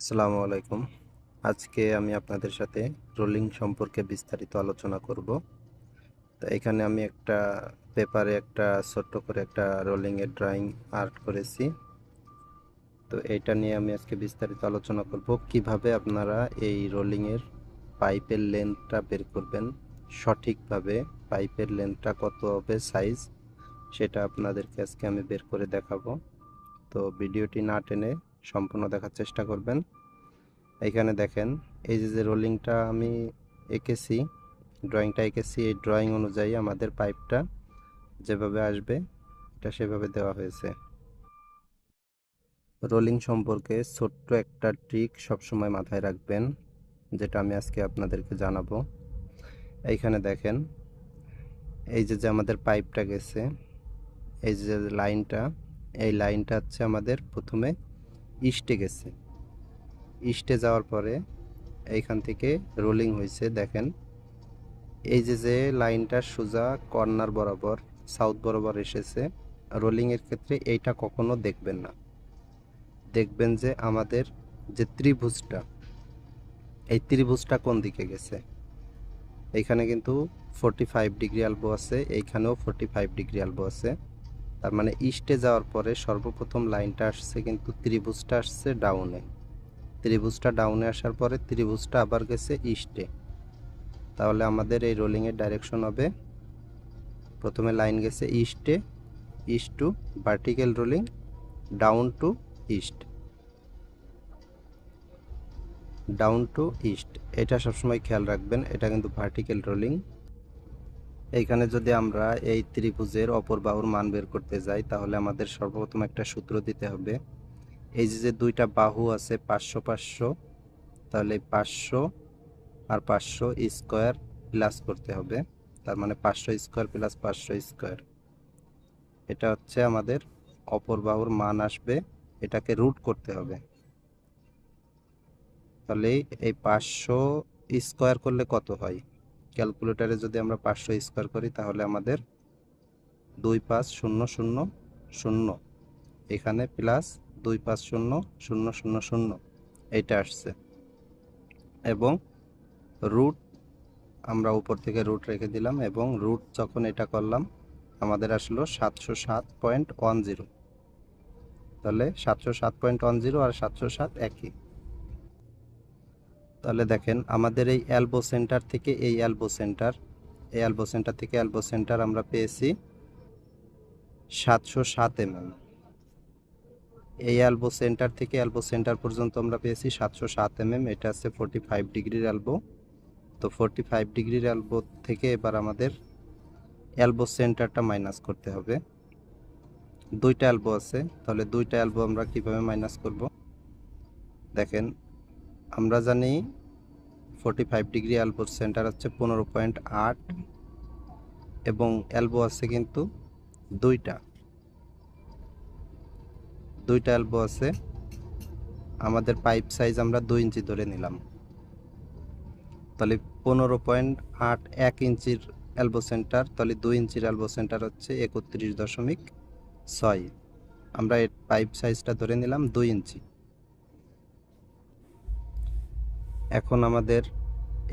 আসসালামু আলাইকুম। আজকে আমি আপনাদের সাথে রোলিং সম্পর্কে বিস্তারিত আলোচনা করব। তো এখানে আমি একটা পেপারে একটা ছোট্ট করে একটা রোলিংয়ের ড্রয়িং আর্ট করেছি। তো এটা নিয়ে আমি আজকে বিস্তারিত আলোচনা করব। কীভাবে আপনারা এই রোলিংয়ের পাইপের লেন্থটা বের করবেন, সঠিকভাবে পাইপের লেন্থটা কত হবে, সাইজ, সেটা আপনাদেরকে আজকে আমি বের করে দেখাবো। তো ভিডিওটি না টেনে সম্পূর্ণ দেখার চেষ্টা করবেন। এইখানে দেখেন, এই যে যে রোলিংটা আমি এঁকেছি, ড্রয়িংটা এঁকেছি, এই ড্রয়িং অনুযায়ী আমাদের পাইপটা যেভাবে আসবে, এটা সেভাবে দেওয়া হয়েছে। রোলিং সম্পর্কে ছোট্ট একটা ট্রিক সবসময় মাথায় রাখবেন, যেটা আমি আজকে আপনাদেরকে জানাব। এইখানে দেখেন, এই যে যে আমাদের পাইপটা গেছে, এই যে লাইনটা, এই লাইনটা হচ্ছে আমাদের প্রথমে ইস্টে গেছে। ইস্টে যাওয়ার পরে এইখান থেকে রোলিং হয়েছে, দেখেন। এই যে যে লাইনটা সোজা কর্নার বরাবর সাউথ বরাবর এসেছে রোলিংয়ের ক্ষেত্রে এইটা কখনো দেখবেন না। দেখবেন যে আমাদের যে ত্রিভুজটা, এই ত্রিভুজটা কোন দিকে গেছে? এইখানে কিন্তু ফোরটি ফাইভ ডিগ্রি আলবো আছে, এইখানেও ফোরটি ফাইভ ডিগ্রি আলবো আছে। তার মানে ইস্টে যাওয়ার পরে সর্বপ্রথম লাইনটা আসছে কিন্তু ত্রিভুজটা আসছে ডাউনে ত্রিভুজটা ডাউনে আসার পরে ত্রিভুজটা আবার গেছে ইস্টে তাহলে আমাদের এই রোলিংয়ের ডাইরেকশন হবে, প্রথমে লাইন গেছে ইস্টে east to vertical rolling down to east down to east এটা সবসময় খেয়াল রাখবেন, এটা কিন্তু ভার্টিক্যাল রোলিং এইখানে যদি আমরা এই ত্রিভুজের অপর বাহুর মান বের করতে যাই, তাহলে আমাদের সর্বপ্রথম একটা সূত্র দিতে হবে। এই যে দুইটা বাহু আছে, পাঁচশো পাঁচশো, তাহলে পাঁচশো আর পাঁচশো স্কোয়ার প্লাস করতে হবে। তার মানে পাঁচশো স্কোয়ার প্লাস পাঁচশো স্কোয়ার। এটা হচ্ছে আমাদের অপর বাহুর মান আসবে, এটাকে রুট করতে হবে। তাহলে এই পাঁচশো স্কোয়ার করলে কত হয়? ক্যালকুলেটারে যদি আমরা পাঁচশো স্কোয়ার করি, তাহলে আমাদের দুই পাঁচ শূন্য শূন্য শূন্য, এখানে প্লাস দুই পাঁচ শূন্য শূন্য শূন্য শূন্য এইটা আসছে। এবং রুট আমরা উপর থেকে রুট রেখে দিলাম এবং রুট যখন এটা করলাম, আমাদের আসলো সাতশো সাত পয়েন্ট ওয়ান জিরো তাহলে সাতশো সাত পয়েন্ট ওয়ান জিরো আর সাতশো সাত একই। তাহলে দেখেন আমাদের এই অ্যালবো সেন্টার থেকে এই অ্যালবো সেন্টার, এই অ্যালবো সেন্টার থেকে অ্যালবো সেন্টার আমরা পেয়েছি সাতশো সাত এমএম। এই অ্যালবো সেন্টার থেকে অ্যালবো সেন্টার পর্যন্ত আমরা পেয়েছি সাতশো সাত এমএম। এটা আছে ফোরটি ফাইভ ডিগ্রির অ্যালবো। তো ফোরটি ফাইভ ডিগ্রির অ্যালবো থেকে এবার আমাদের অ্যালবো সেন্টারটা মাইনাস করতে হবে। দুইটা অ্যালবো আছে, তাহলে দুইটা অ্যালবো আমরা কীভাবে মাইনাস করব? দেখেন, আমরা জানি ফোরটি ফাইভ ডিগ্রি অ্যালবোর সেন্টার হচ্ছে পনেরো পয়েন্ট আট এবং অ্যালবো আছে কিন্তু দুইটা। দুইটা অ্যালবো আছে। আমাদের পাইপ সাইজ আমরা দুই ইঞ্চি ধরে নিলাম। তাহলে পনেরো পয়েন্ট আট এক ইঞ্চির অ্যালবো সেন্টার তাহলে দুই ইঞ্চির অ্যালবো সেন্টার হচ্ছে একত্রিশ দশমিক ছয়। আমরা পাইপ সাইজটা ধরে নিলাম দুই ইঞ্চি। এখন আমাদের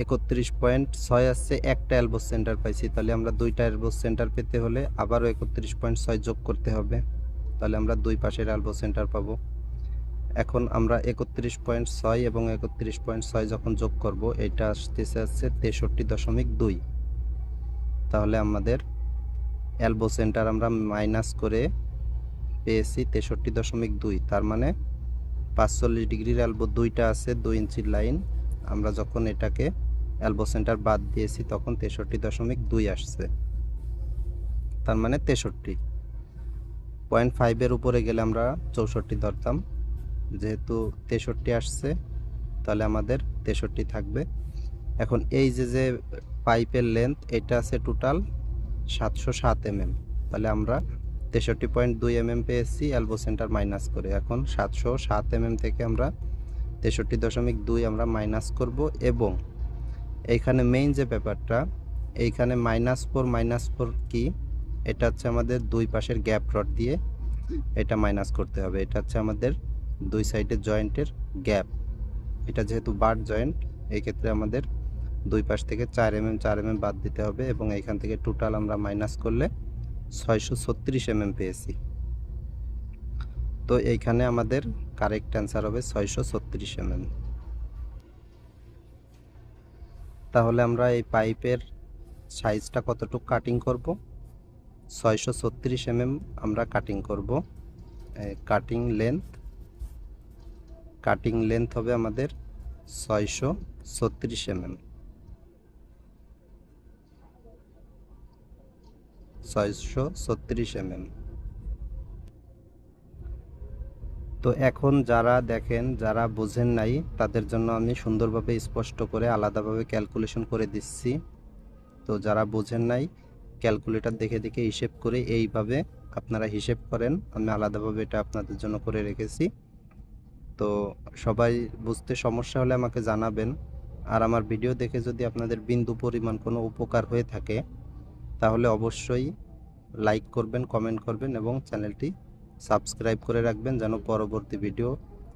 একত্রিশ পয়েন্ট ছয় আসছে একটা অ্যালবো সেন্টার পাইছি। তাহলে আমরা দুইটা অ্যালবো সেন্টার পেতে হলে আবারও একত্রিশ পয়েন্ট ছয় যোগ করতে হবে। তাহলে আমরা দুই পাশের অ্যালবো সেন্টার পাবো। এখন আমরা একত্রিশ পয়েন্ট ছয় এবং একত্রিশ পয়েন্ট ছয় যখন যোগ করব, এটা আসতেছে আসছে তেষট্টি দশমিক দুই। তাহলে আমাদের অ্যালবো সেন্টার আমরা মাইনাস করে পেয়েছি তেষট্টি দশমিক দুই। তার মানে পাঁচচল্লিশ ডিগ্রির অ্যালবো দুইটা আছে, দুই ইঞ্চির লাইন। আমরা যখন এটাকে অ্যালবো সেন্টার বাদ দিয়েছি, তখন তেষট্টি দশমিক দুই আসছে। তার মানে তেষট্টি। পয়েন্ট ফাইভের উপরে গেলে আমরা চৌষট্টি ধরতাম। যেহেতু তেষট্টি আসছে, তাহলে আমাদের তেষট্টি থাকবে। এখন এই যে যে পাইপের লেন্থ এটা আছে টোটাল সাতশো সাত এমএম। তাহলে আমরা তেষট্টি পয়েন্ট দুই এমএম পেয়েছি অ্যালবো সেন্টার মাইনাস করে। এখন সাতশো সাত এমএম থেকে আমরা তেষট্টি দশমিক দুই আমরা মাইনাস করব এবং এইখানে মেইন যে ব্যাপারটা, এইখানে মাইনাস ফোর মাইনাস ফোর কি? এটা হচ্ছে আমাদের দুই পাশের গ্যাপ রড দিয়ে এটা মাইনাস করতে হবে। এটা হচ্ছে আমাদের দুই সাইডের জয়েন্টের গ্যাপ এটা যেহেতু বাট জয়েন্ট এই ক্ষেত্রে আমাদের দুই পাশ থেকে চার এম এম চার এম এম বাদ দিতে হবে এবং এইখান থেকে টোটাল আমরা মাইনাস করলে ছয়শো ছত্রিশ এম এম পেয়েছি। তো এইখানে আমাদের কারেক্ট অ্যান্সার হবে ছয়শো ছত্রিশ এম এম তাহলে আমরা এই পাইপের সাইজটা কতটুকু কাটিং করব? ছয়শো ছত্রিশ এম এম আমরা কাটিং করব। কাটিং লেন্থ কাটিং লেন্থ হবে আমাদের ছয়শো ছত্রিশ এম এম ছয়শো ছত্রিশ এম এম তো এখন যারা দেখেন, যারা বোঝেন নাই, তাদের জন্য আমি সুন্দরভাবে স্পষ্ট করে আলাদাভাবে ক্যালকুলেশন করে দিচ্ছি। তো যারা বোঝেন নাই ক্যালকুলেটার দেখে দেখে হিসেব করে এইভাবে আপনারা হিসেব করেন। আমি আলাদাভাবে এটা আপনাদের জন্য করে রেখেছি। তো সবাই বুঝতে সমস্যা হলে আমাকে জানাবেন। আর আমার ভিডিও দেখে যদি আপনাদের বিন্দু পরিমাণ কোনো উপকার হয়ে থাকে, তাহলে অবশ্যই লাইক করবেন কমেন্ট করবেন এবং চ্যানেলটি সাবস্ক্রাইব করে রাখবেন যেন পরবর্তী ভিডিও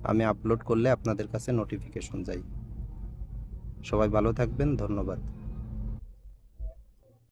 আমি আপলোড করলে আপনাদের কাছে নোটিফিকেশন যায় সবাই ভালো থাকবেন, ধন্যবাদ।